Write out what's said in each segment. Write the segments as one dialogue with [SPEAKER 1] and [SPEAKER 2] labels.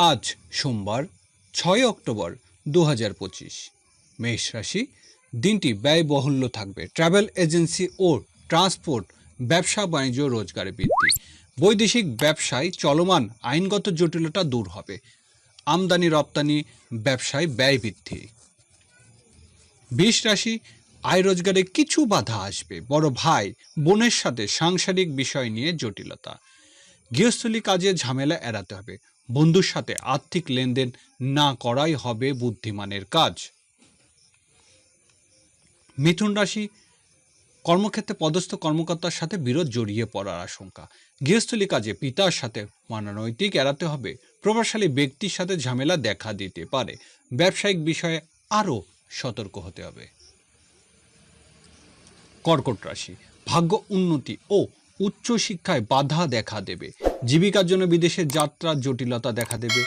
[SPEAKER 1] আজ সোমবার, ছয় অক্টোবর দু হাজার পঁচিশ। মেষ রাশি, দিনটি ব্যয়বহুল্য থাকবে। ট্রাভেল এজেন্সি ও ট্রান্সপোর্ট, ব্যবসা, বাণিজ্য রোজগারে বৃদ্ধি। বৈদেশিক ব্যবসায় চলমান আইনগত জটিলতা দূর হবে। আমদানি, রপ্তানি, ব্যবসায় ব্যয় বৃদ্ধি। বিষ রাশি, আয় রোজগারে কিছু বাধা আসবে। বড় ভাই, বোনের সাথে সাংসারিক বিষয় নিয়ে জটিলতা। গৃহস্থলী কাজে ঝামেলা এড়াতে হবে। বন্ধুর সাথে আর্থিক লেনদেন না করাই হবে বুদ্ধিমানের কাজ। মিথুন রাশি কর্মক্ষেত্রে পদস্থ কর্মকর্তার সাথে বিরোধ জড়িয়ে পড়ার আশঙ্কা। গৃহস্থলী কাজে পিতার সাথে মানানৈতিক এড়াতে হবে। প্রভাবশালী ব্যক্তির সাথে ঝামেলা দেখা দিতে পারে। ব্যবসায়িক বিষয়ে আরও সতর্ক হতে হবে। কর্কট রাশি ভাগ্য উন্নতি ও উচ্চ শিক্ষায় বাধা দেখা দেবে। জীবিকার জন্য বিদেশে যাত্রার জটিলতা দেখা দেবে।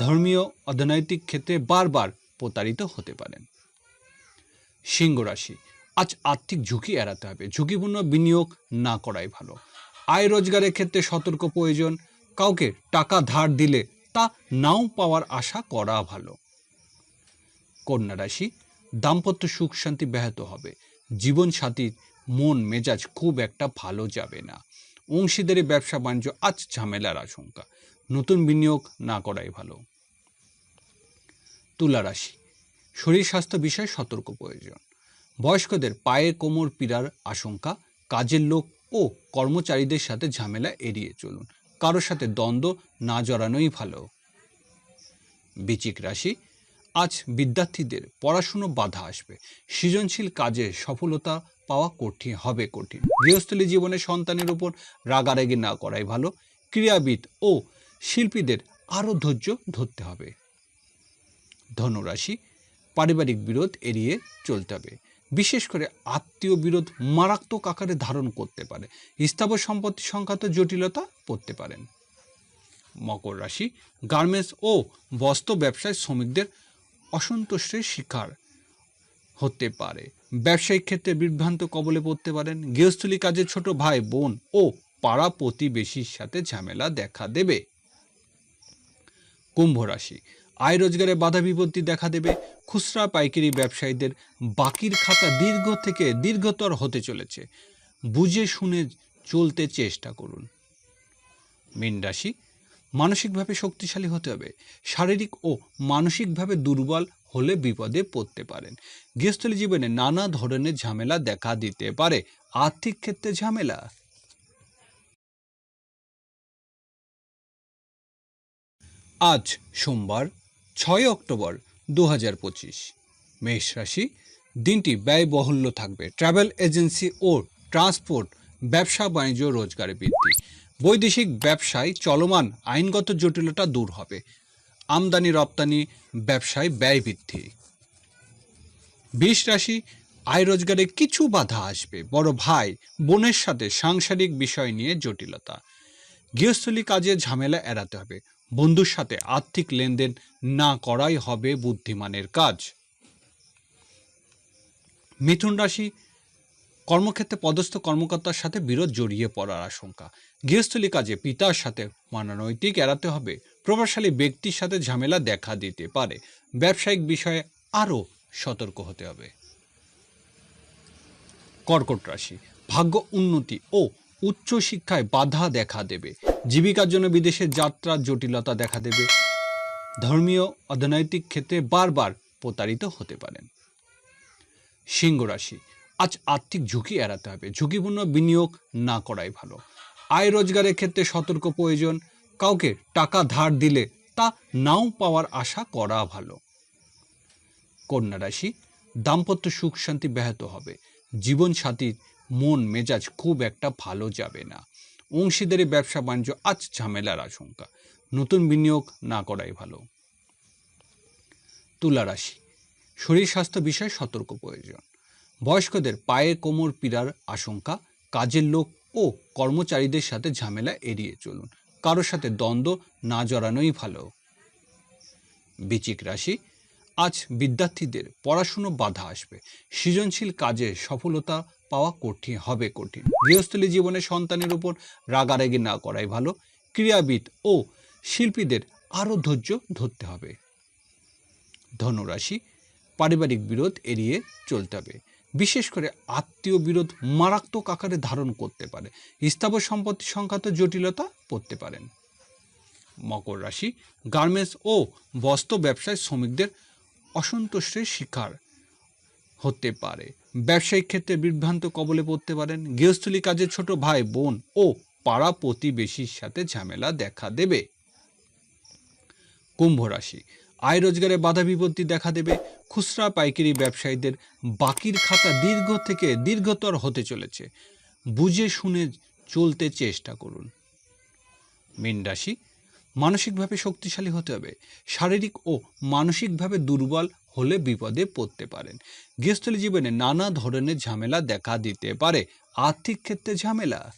[SPEAKER 1] ধর্মীয় অর্থনৈতিক ক্ষেত্রে বারবার প্রতারিত হতে পারেন। সিংহ রাশি, আজ আর্থিক ঝুঁকি এড়াতে হবে। ঝুঁকিপূর্ণ বিনিয়োগ না করাই ভালো। আয় রোজগারের ক্ষেত্রে সতর্ক প্রয়োজন। কাউকে টাকা ধার দিলে তা নাও পাওয়ার আশা করা ভালো। কন্যা রাশি, দাম্পত্য সুখ শান্তি ব্যাহত হবে। জীবন সাথীর মন মেজাজ খুব একটা ভালো যাবে না। অংশীদারি, ব্যবসা, বাণিজ্য, আজ ঝামেলার আশঙ্কা। নতুন বিনিয়োগ না করাই ভালো। তুলা রাশি। শরীর স্বাস্থ্য বিষয়ে সতর্ক প্রয়োজন। বয়স্কদের পায়ে কোমর পীড়ার আশঙ্কা, কাজের লোক ও কর্মচারীদের সাথে ঝামেলা এড়িয়ে চলুন। কারোর সাথে দ্বন্দ্ব না জড়ানোই ভালো। বিচিক রাশি। আজ বিদ্যার্থীদের পড়াশুনো বাধা আসবে। সৃজনশীল কাজে সফলতা পাওয়া কঠিন, হবে কঠিন। গৃহস্থলী জীবনে সন্তানের উপর রাগারাগি না করাই ভালো। ক্রীড়াবিদ ও শিল্পীদের আরও ধৈর্য ধরতে হবে। ধনুরাশি, পারিবারিক বিরোধ এড়িয়ে চলতে হবে। বিশেষ করে আত্মীয় বিরোধ মারাত্মক আকারে ধারণ করতে পারে। স্থাবর সম্পত্তি সংক্রান্ত জটিলতা পড়তে পারেন। মকর রাশি, গার্মেন্টস ও বস্ত্র ব্যবসায় শ্রমিকদের অসন্তুষ্টের শিকার হতে পারে। ব্যবসায়িক ক্ষেত্রে বিভ্রান্ত কবলে পড়তে পারেন। গৃহস্থলী কাজের ছোট ভাই, বোন ও পাড়া প্রতিবেশীর সাথে ঝামেলা দেখা দেবে। কুম্ভ রাশি। আয় রোজগারে বাধা বিপত্তি দেখা দেবে। খুচরা পাইকারি ব্যবসায়ীদের বাকির খাতা দীর্ঘ থেকে দীর্ঘতর হতে চলেছে। বুঝে শুনে চলতে চেষ্টা করুন। মীন রাশি। মানসিকভাবে শক্তিশালী হতে হবে। শারীরিক ও মানসিকভাবে দুর্বল হলে বিপদে পড়তে পারেন। গৃহস্থলী জীবনে নানা ধরনের ঝামেলা দেখা দিতে পারে। আর্থিক ক্ষেত্রে ঝামেলা? আজ সোমবার, ছয় অক্টোবর দু হাজার পঁচিশ। মেষ রাশি, দিনটি ব্যয়বহুল্য থাকবে। ট্রাভেল এজেন্সি ও ট্রান্সপোর্ট, ব্যবসা, বাণিজ্য, রোজগারে বৃদ্ধি বৈদেশিক ব্যবসায় চলমান আইনগত জটিলতা দূর হবে। আমদানি রপ্তানি, ব্যবসায় ব্যয় বৃদ্ধি। বিষ রাশি আয় রোজগারে কিছু বাধা আসবে। বড় ভাই, বোনের সাথে সাংসারিক বিষয় নিয়ে জটিলতা। গৃহস্থলী কাজে ঝামেলা এড়াতে হবে। বন্ধুর সাথে আর্থিক লেনদেন না করাই হবে বুদ্ধিমানের কাজ। মিথুন রাশি, কর্মক্ষেত্রে পদস্থ কর্মকর্তার সাথে বিরোধ জড়িয়ে পড়ার আশঙ্কা। গৃহস্থলী কাজে পিতার সাথে মানানৈতিক এড়াতে হবে, প্রভাবশালী ব্যক্তির সাথে ঝামেলা দেখা দিতে পারে। ব্যবসায়িক বিষয়ে আরও সতর্ক হতে হবে। কর্কট রাশি, ভাগ্য উন্নতি ও উচ্চ শিক্ষায় বাধা দেখা দেবে। জীবিকার জন্য বিদেশে যাত্রার জটিলতা দেখা দেবে। ধর্মীয় অর্থনৈতিক ক্ষেত্রে বারবার প্রতারিত হতে পারেন। সিংহ রাশি, আজ আর্থিক ঝুঁকি এড়াতে হবে। ঝুঁকিপূর্ণ বিনিয়োগ না করাই ভালো। আয় রোজগারের ক্ষেত্রে সতর্ক প্রয়োজন। কাউকে টাকা ধার দিলে তা নাও পাওয়ার আশা করা ভালো। কন্যা রাশি, দাম্পত্য সুখ শান্তি ব্যাহত হবে। জীবন সাথীর মন মেজাজ খুব একটা ভালো যাবে না। অংশীদারি, ব্যবসা, বাণিজ্য, আজ ঝামেলার আশঙ্কা। নতুন বিনিয়োগ না করাই ভালো। তুলা রাশি, শরীর স্বাস্থ্য বিষয়ে সতর্ক প্রয়োজন। বয়স্কদের পায়ে কোমর পীড়ার আশঙ্কা, কাজের লোক ও কর্মচারীদের সাথে ঝামেলা এড়িয়ে চলুন। কারোর সাথে দ্বন্দ্ব না জড়ানোই ভালো। বিচিক রাশি, আজ বিদ্যার্থীদের পড়াশুনো বাধা আসবে। সৃজনশীল কাজে সফলতা পাওয়া কঠিন, হবে কঠিন। গৃহস্থলী জীবনে সন্তানের উপর রাগারাগি না করাই ভালো। ক্রীড়াবিদ ও শিল্পীদের আরও ধৈর্য ধরতে হবে। ধনুরাশি, পারিবারিক বিরোধ এড়িয়ে চলতে হবে। বিশেষ করে আত্মীয় বিরোধ মারাত্মক আকারে ধারণ করতে পারে। স্থাবর সম্পত্তি সংক্রান্ত জটিলতা পড়তে পারেন। মকর রাশি, গার্মেন্টস ও বস্ত্র ব্যবসায় শ্রমিকদের অসন্তুষ্টের শিকার হতে পারে। ব্যবসায়িক ক্ষেত্রে বিভ্রান্ত কবলে পড়তে পারেন। গৃহস্থলী কাজে ছোট ভাই, বোন ও পাড়া প্রতিবেশীর সাথে ঝামেলা দেখা দেবে। কুম্ভ রাশি, আয় রোজগারে বাধা বিপত্তি দেখা দেবে। খুচরা পাইকারি ব্যবসায়ীদের বাকির খাতা দীর্ঘ থেকে দীর্ঘতর হতে চলেছে। বুঝে শুনে চলতে চেষ্টা করুন। মীন রাশি, মানসিকভাবে শক্তিশালী হতে হবে। শারীরিক ও মানসিকভাবে দুর্বল হলে বিপদে পড়তে পারেন। গৃহস্থলী জীবনে নানা ধরনের ঝামেলা দেখা দিতে পারে। আর্থিক ক্ষেত্রে ঝামেলা।